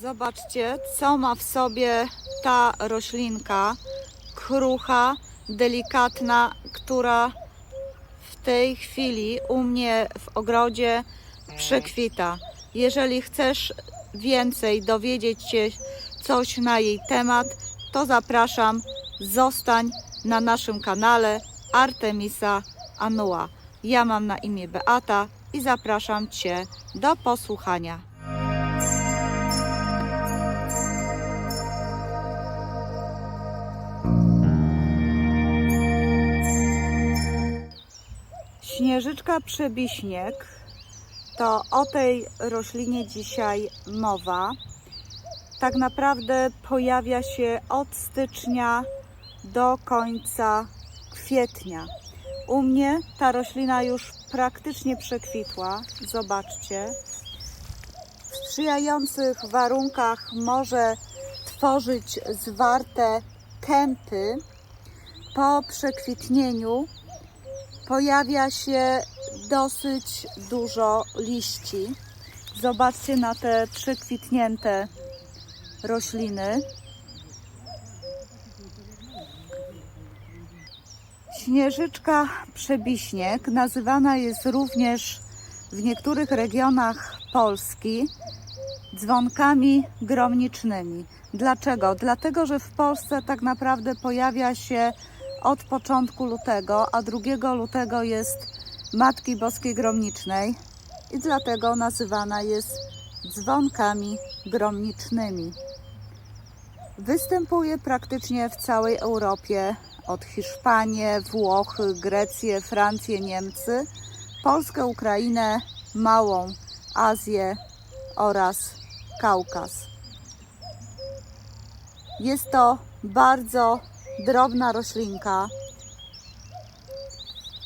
Zobaczcie, co ma w sobie ta roślinka krucha, delikatna, która w tej chwili u mnie w ogrodzie przekwita. Jeżeli chcesz więcej dowiedzieć się coś na jej temat, to zapraszam, zostań na naszym kanale Artemisa Anua. Ja mam na imię Beata i zapraszam Cię do posłuchania. Śnieżyczka przebiśnieg to o tej roślinie dzisiaj mowa. Tak naprawdę pojawia się od stycznia do końca kwietnia. U mnie ta roślina już praktycznie przekwitła. Zobaczcie. W sprzyjających warunkach może tworzyć zwarte kępy. Po przekwitnieniu pojawia się dosyć dużo liści. Zobaczcie na te przekwitnięte rośliny. Śnieżyczka przebiśnieg nazywana jest również w niektórych regionach Polski dzwonkami gromnicznymi. Dlaczego? Dlatego, że w Polsce tak naprawdę pojawia się od początku lutego, a 2 lutego jest Matki Boskiej Gromnicznej i dlatego nazywana jest dzwonkami gromnicznymi. Występuje praktycznie w całej Europie, od Hiszpanię, Włochy, Grecję, Francję, Niemcy, Polskę, Ukrainę, Małą Azję oraz Kaukaz. Jest to bardzo drobna roślinka.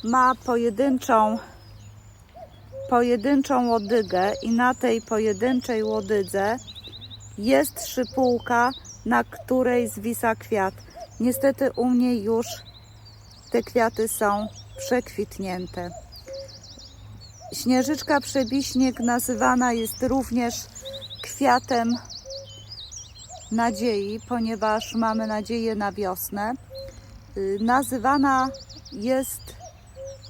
Ma pojedynczą, pojedynczą łodygę i na tej pojedynczej łodydze jest szypułka, na której zwisa kwiat. Niestety u mnie już te kwiaty są przekwitnięte. Śnieżyczka przebiśnieg nazywana jest również kwiatem nadziei, ponieważ mamy nadzieję na wiosnę. Y, Nazywana jest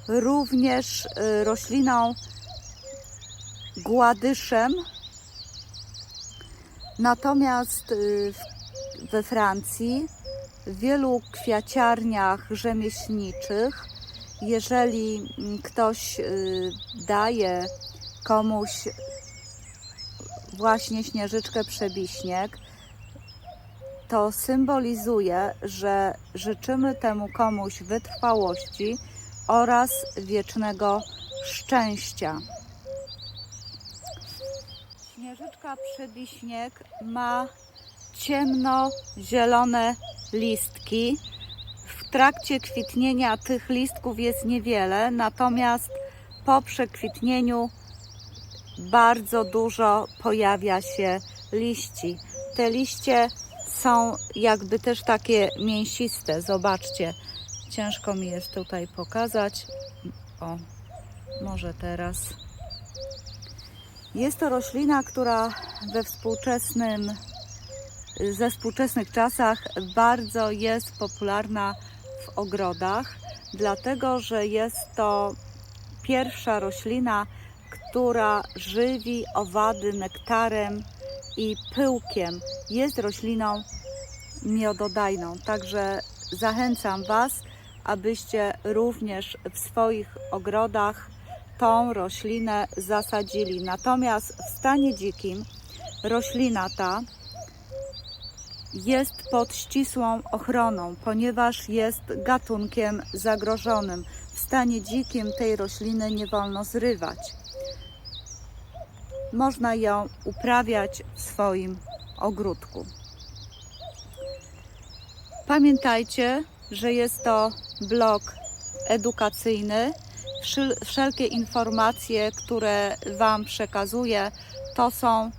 również y, rośliną gładyszem. Natomiast y, we Francji w wielu kwiaciarniach rzemieślniczych, jeżeli mm, ktoś daje komuś właśnie śnieżyczkę przebiśnieg, to symbolizuje, że życzymy temu komuś wytrwałości oraz wiecznego szczęścia. Śnieżyczka przebiśnieg ma ciemno-zielone listki. W trakcie kwitnienia tych listków jest niewiele, natomiast po przekwitnieniu bardzo dużo pojawia się liści. Te liście są jakby też takie mięsiste. Zobaczcie, ciężko mi jest tutaj pokazać. O, może teraz. Jest to roślina, która we współczesnym, ze współczesnych czasach bardzo jest popularna w ogrodach, dlatego że jest to pierwsza roślina, która żywi owady nektarem i pyłkiem. Jest rośliną miododajną, także zachęcam Was, abyście również w swoich ogrodach tą roślinę zasadzili. Natomiast w stanie dzikim roślina ta jest pod ścisłą ochroną, ponieważ jest gatunkiem zagrożonym. W stanie dzikim tej rośliny nie wolno zrywać. Można ją uprawiać w swoim ogródku. Pamiętajcie, że jest to blog edukacyjny. Wszel- Wszelkie informacje, które Wam przekazuję, to są,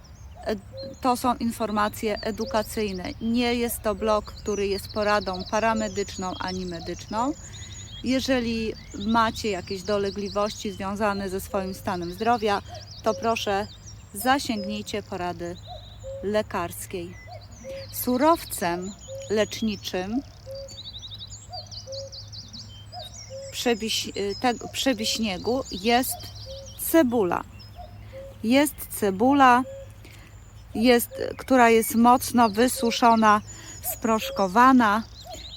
to są informacje edukacyjne. Nie jest to blog, który jest poradą paramedyczną ani medyczną. Jeżeli macie jakieś dolegliwości związane ze swoim stanem zdrowia, to proszę zasięgnijcie porady lekarskiej. Surowcem leczniczym przebiś, y, tego, przebiśniegu jest cebula. Jest cebula, jest, która jest mocno wysuszona, sproszkowana.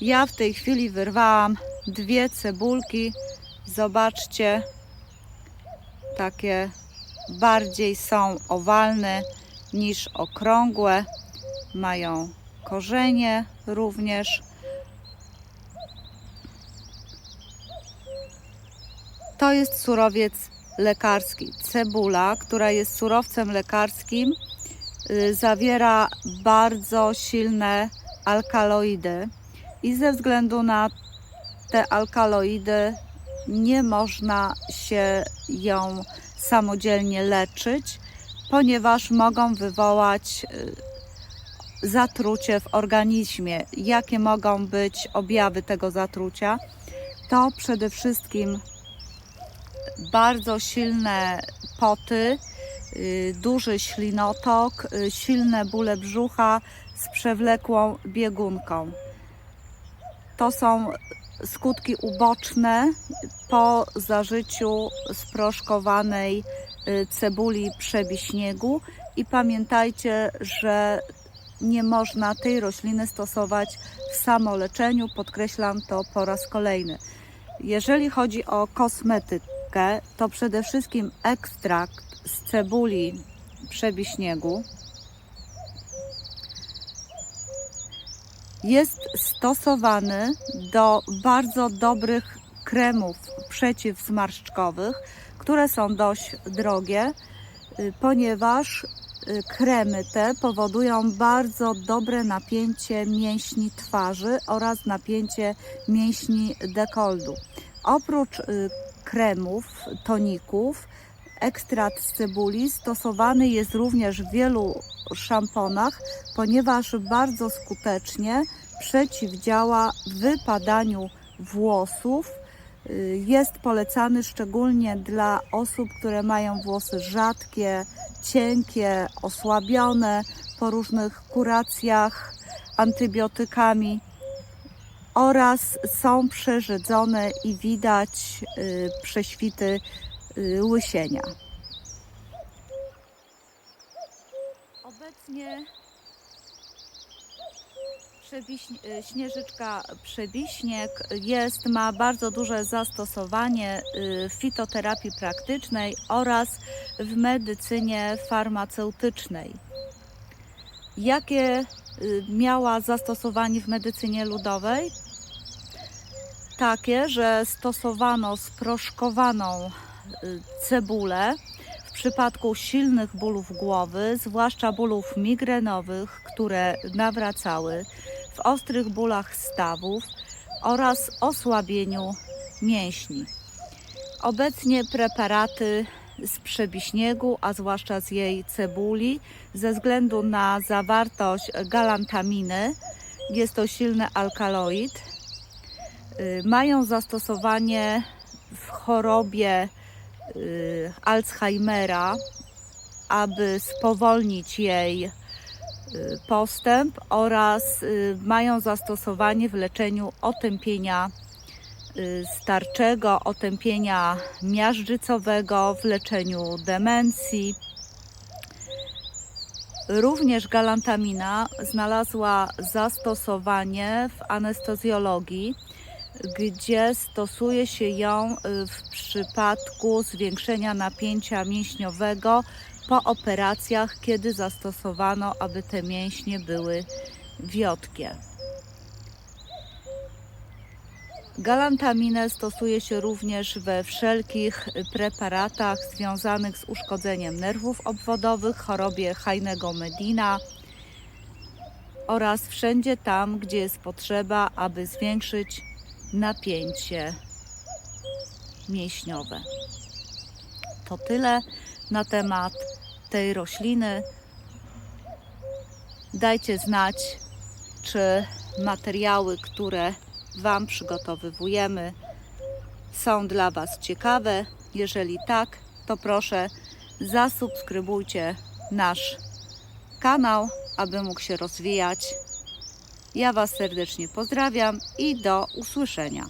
Ja w tej chwili wyrwałam dwie cebulki. Zobaczcie, takie bardziej są owalne niż okrągłe. Mają korzenie również. To jest surowiec lekarski. Cebula, która jest surowcem lekarskim, y, zawiera bardzo silne alkaloidy i ze względu na te alkaloidy nie można się ją samodzielnie leczyć, ponieważ mogą wywołać y, zatrucie w organizmie. Jakie mogą być objawy tego zatrucia? To przede wszystkim bardzo silne poty, y, duży ślinotok, y, silne bóle brzucha z przewlekłą biegunką. To są skutki uboczne po zażyciu sproszkowanej cebuli przebiśniegu i pamiętajcie, że nie można tej rośliny stosować w samoleczeniu, podkreślam to po raz kolejny. Jeżeli chodzi o kosmetykę, to przede wszystkim ekstrakt z cebuli przebiśniegu jest stosowany do bardzo dobrych kremów przeciwzmarszczkowych, które są dość drogie, y, ponieważ y, kremy te powodują bardzo dobre napięcie mięśni twarzy oraz napięcie mięśni dekoldu. Oprócz y, kremów, toników, ekstrakt z cebuli stosowany jest również w wielu szamponach, ponieważ bardzo skutecznie przeciwdziała wypadaniu włosów. Y, Jest polecany szczególnie dla osób, które mają włosy rzadkie, cienkie, osłabione po różnych kuracjach antybiotykami oraz są przeżydzone i widać y, prześwity y, łysienia. Obecnie przebiśń, y, śnieżyczka przebiśnieg jest, ma bardzo duże zastosowanie y, w fitoterapii praktycznej oraz w medycynie farmaceutycznej. Jakie y, miała zastosowanie w medycynie ludowej? Takie, że stosowano sproszkowaną cebulę w przypadku silnych bólów głowy, zwłaszcza bólów migrenowych, które nawracały, w ostrych bólach stawów oraz osłabieniu mięśni. Obecnie preparaty z przebiśniegu, a zwłaszcza z jej cebuli, ze względu na zawartość galantaminy, jest to silny alkaloid, y, mają zastosowanie w chorobie y, Alzheimera, aby spowolnić jej postęp oraz y, mają zastosowanie w leczeniu otępienia y, starczego, otępienia miażdżycowego, w leczeniu demencji. Również galantamina znalazła zastosowanie w anestezjologii, gdzie stosuje się ją y, w przypadku zwiększenia napięcia mięśniowego po operacjach, kiedy zastosowano, aby te mięśnie były wiotkie. Galantaminę stosuje się również we wszelkich preparatach związanych z uszkodzeniem nerwów obwodowych, chorobie Heinego Medina oraz wszędzie tam, gdzie jest potrzeba, aby zwiększyć napięcie mięśniowe. To tyle na temat tej rośliny. Dajcie znać, czy materiały, które Wam przygotowujemy, są dla Was ciekawe. Jeżeli tak, to proszę zasubskrybujcie nasz kanał aby mógł się rozwijać. Ja Was serdecznie pozdrawiam i do usłyszenia.